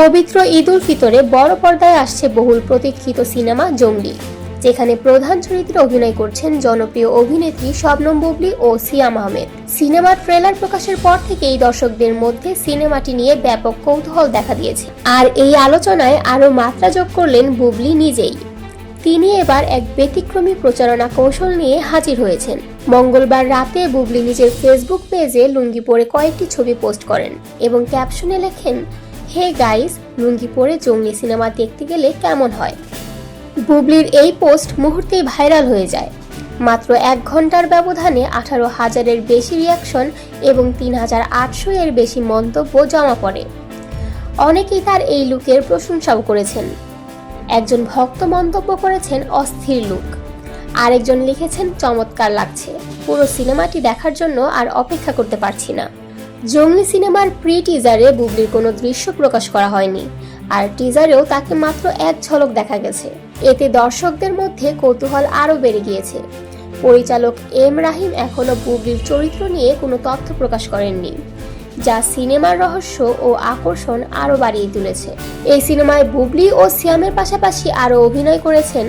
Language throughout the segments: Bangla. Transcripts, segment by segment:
পবিত্র ঈদ উল ফিতরে বড় পর্দায় আসছে বহুল প্রতীক্ষিত সিনেমা জঙ্গলি যেখানে প্রধান চরিত্রে অভিনয় করছেন জনপ্রিয় অভিনেত্রী শবনম বুবলি ও সিয়াম আহমেদ। সিনেমার ট্রেলার প্রকাশের পর থেকেই দর্শকদের মধ্যে সিনেমাটি নিয়ে ব্যাপক কৌতূহল দেখা দিয়েছে। আর এই আলোচনায় আরও মাত্রা যোগ করলেন বুবলি নিজেই। তিনি এবার এক ব্যতিক্রমী প্রচারণা কৌশল নিয়ে হাজির হয়েছেন। মঙ্গলবার রাতে বুবলি নিজের ফেসবুক পেজে লুঙ্গি পরে কয়েকটি ছবি পোস্ট করেন এবং ক্যাপশনে লেখেন হে গাইস, লুঙ্গি পরে জঙ্গলি সিনেমা দেখতে গেলে কেমন হয়? বুবলির এই পোস্ট মুহূর্তেই ভাইরাল হয়ে যায়। মাত্র এক ঘণ্টার ব্যবধানে আঠারো হাজারের বেশি রিয়াকশন এবং তিন হাজার আটশো এর বেশি মন্তব্য জমা পড়ে। অনেকেই তার এই লুকের প্রশংসাও করেছেন। একজন ভক্ত মন্তব্য করেছেন অস্থির লুক। আরেকজন লিখেছেন, চমৎকার লাগছে। পুরো সিনেমাটি দেখার জন্য আর অপেক্ষা করতে পারছি না। জঙ্গলি সিনেমার প্রি টিজারে বুবলির কোনো দৃশ্য প্রকাশ করা হয়নি। আর টিজারেও তাকে মাত্র এক ঝলক দেখা গেছে। এতে দর্শকদের মধ্যে কৌতূহল আরও বেড়ে গিয়েছে। পরিচালক এম রাহিম এখনও বুবলির চরিত্র নিয়ে কোনো তথ্য প্রকাশ করেননি, যা সিনেমার রহস্য ও আকর্ষণ আরও বাড়িয়ে তুলেছে। এই সিনেমায় বুবলি ও সিয়ামের পাশাপাশি আরও অভিনয় করেছেন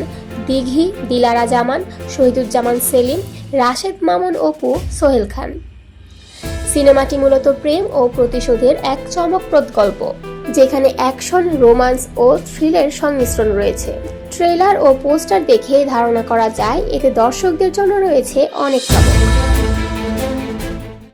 দিঘি, দিলারা জামান, শহীদুজ্জামান সেলিম, রাশেদ মামুন, অপু, সোহেল খান। সিনেমাটি মূলত প্রেম ও প্রতিশোধের এক চমকপ্রদ গল্প, যেখানে অ্যাকশন, রোমান্স ও থ্রিলের সংমিশ্রণ রয়েছে। ট্রেলার ও পোস্টার দেখে ধারণা করা যায়, এতে দর্শকদের জন্য রয়েছে অনেক চমক।